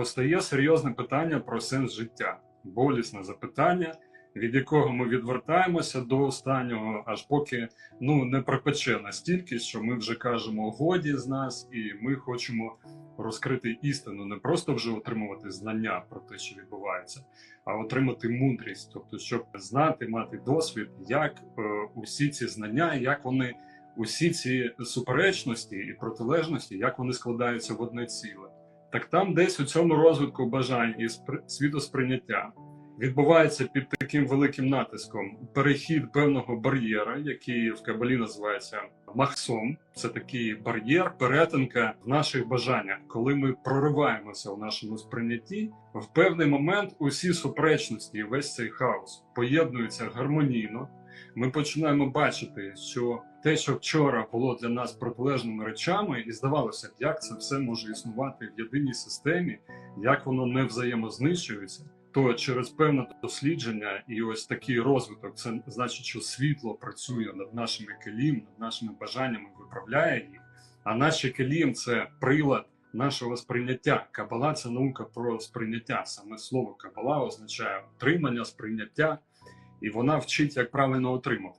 постає серйозне питання про сенс життя, болісне запитання, від якого ми відвертаємося до останнього, аж поки ну не припече настільки, що ми вже кажемо годі з нас, і ми хочемо розкрити істину, не просто вже отримувати знання про те, що відбувається, а отримати мудрість, тобто, щоб знати, мати досвід, як е, усі ці знання, як вони усі ці суперечності і протилежності, як вони складаються в одне ціле. Так там десь у цьому розвитку бажань і спри- світосприйняття відбувається під таким великим натиском перехід певного бар'єра, який в Кабалі називається махсом. Це такий бар'єр, перетинка в наших бажаннях, коли ми прориваємося в нашому сприйнятті. В певний момент усі суперечності весь цей хаос поєднуються гармонійно. Ми починаємо бачити, що те, що вчора було для нас протилежними речами, і здавалося б, як це все може існувати в єдиній системі, як воно не взаємознищується, то через певне дослідження і ось такий розвиток, це значить, що світло працює над нашими келім, над нашими бажаннями, виправляє їх. А наші келім це прилад нашого сприйняття. Кабала це наука про сприйняття. Саме слово кабала означає отримання, сприйняття, і вона вчить, як правильно отримати.